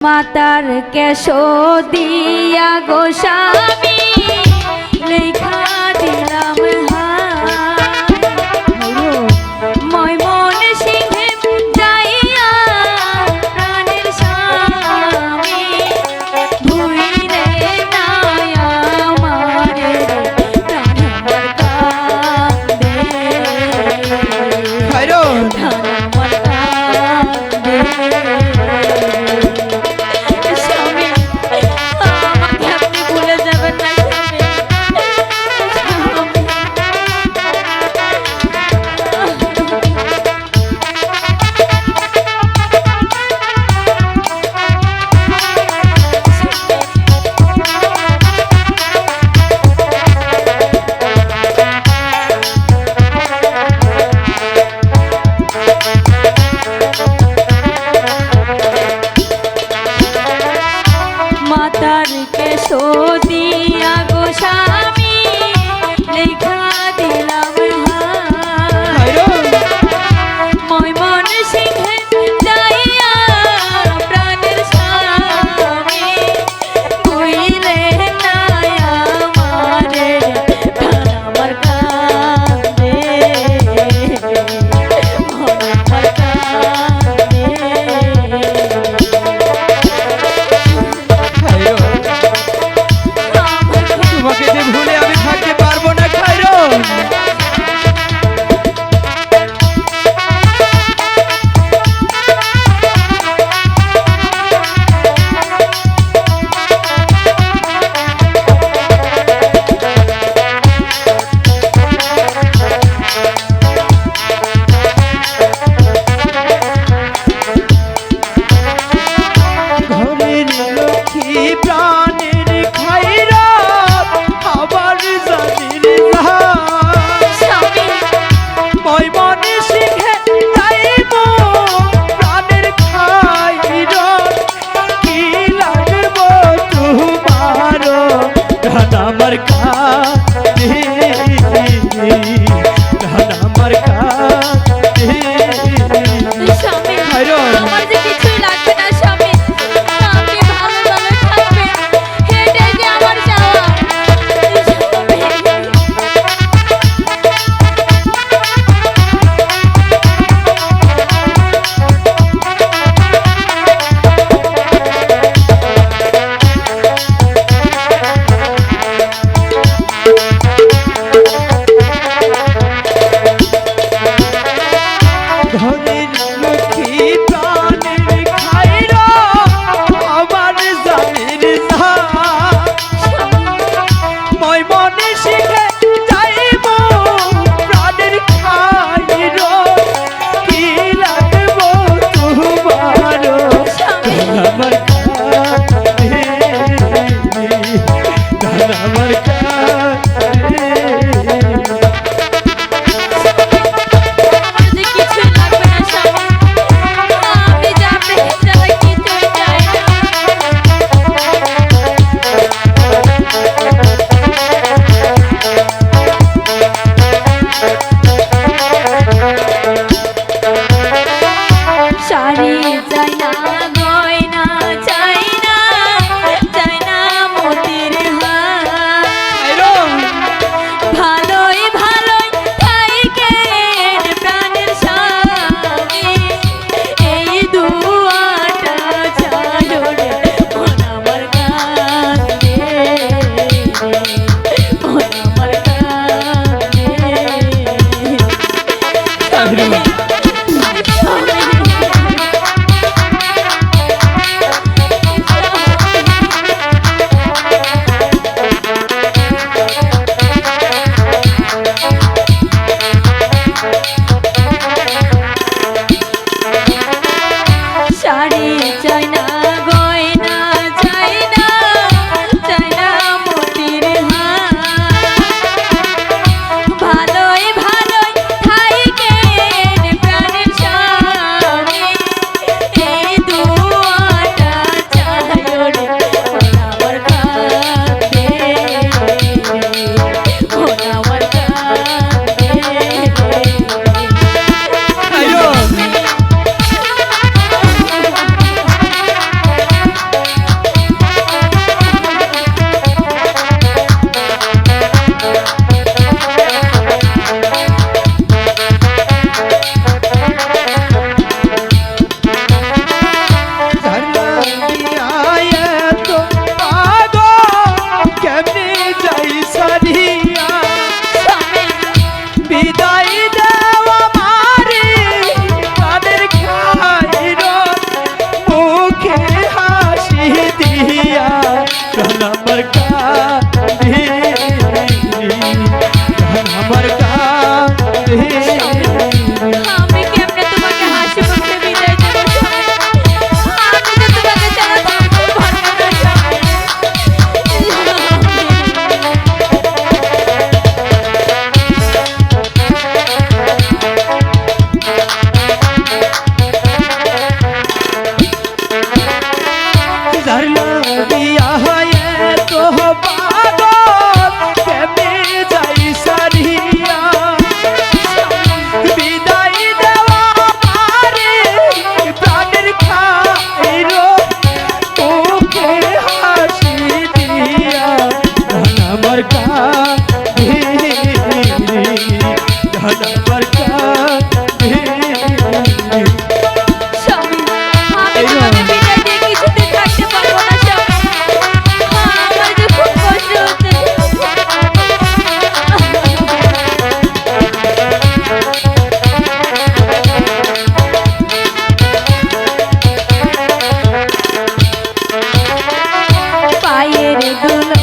মাতার কেশ দিয়া গো স্বামী লেখা দিলাম মই মন দিহি I don't know.